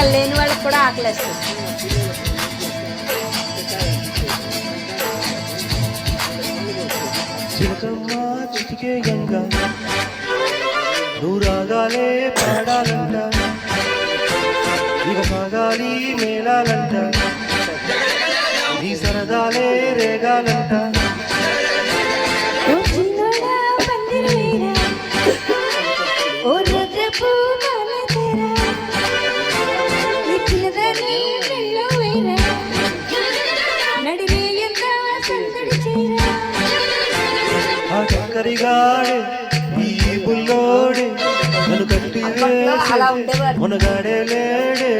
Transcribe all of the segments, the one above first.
ఆకలి లేని వాళ్ళకి కూడా ఆకలేస్తుంది. చిలకమ్మ పాడాలంట ఇక సాగాలి మేళాలంట నీ సరదాలే రేగాలంట. ఆ చక్కరిగాడే ఈ బుల్లోడే నన్ను కట్టి అప్పట్లో అలా ఉండేవారు. మునగాడే లేడే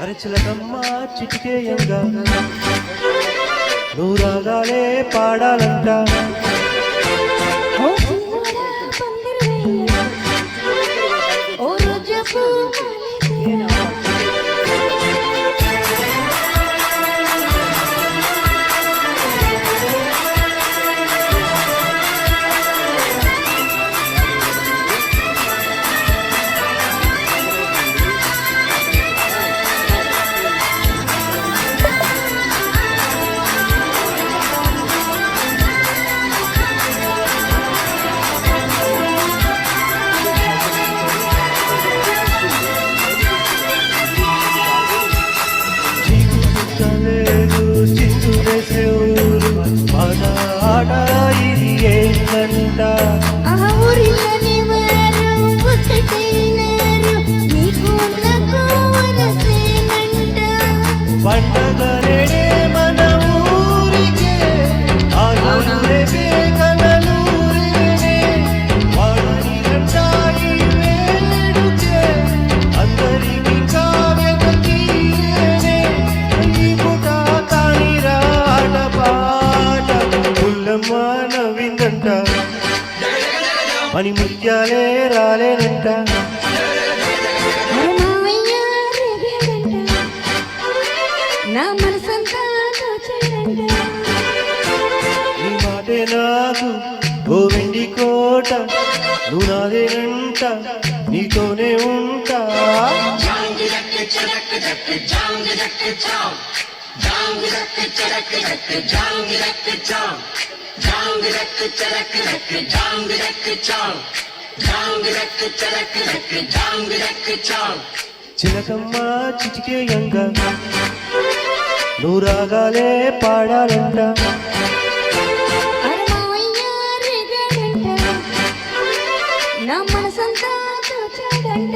అరే చిలకమ్మ చిటికేయంగా నువ్వు రాగాలే పాడాలంట పుల్లమ్మ నవ్విందంట పని ముత్యాలే రాలేనంట మావయ్య రేగాడంట నా మనసంతా దోచాడంట నీ మాటే నాకు ఓ వెండి కోట. నువ్వు నాదేనంట నీతోనే ఉంటా. చిలకమ్మ చిటికేయంగా నువ్వు రాగాలే పాడాలంట. అరే మావయ్య రేగాడంట నా మనసంతా దోచాడంట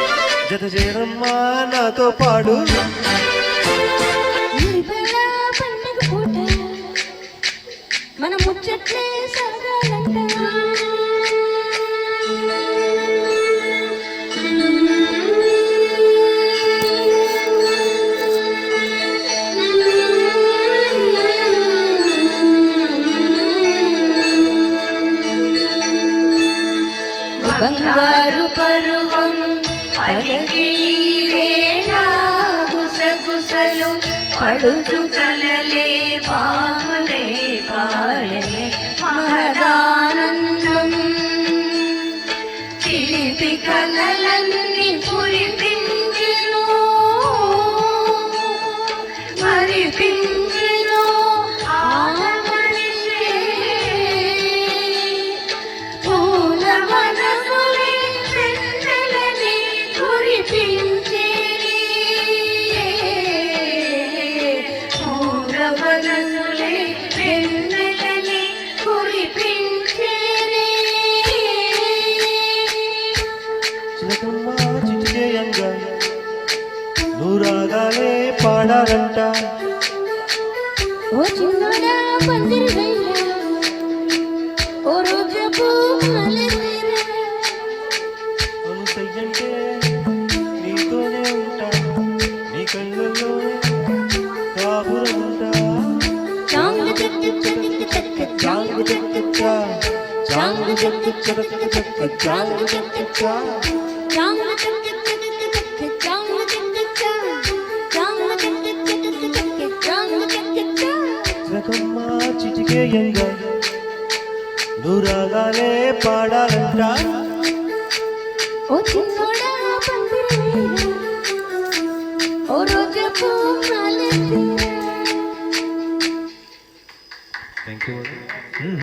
జత చేరమ్మా నాతో పాడు. మన ముచ్చట్లే బంగారు పరువం పడుచు కలలే వనములే వెన్నెలని. చిలకమ్మ చిటికేయంగా ఓ చిన్నడా పందిరి చెక్కు చెక్కు చెక్కు చాంగు చెక్కు చా. చిలకమ్మ చిటికేయంగా నూరాగాలే పాడారంట ఓ చిన్నోడా పందిరి వేళ, ఓ రోజు పూమలెదిర.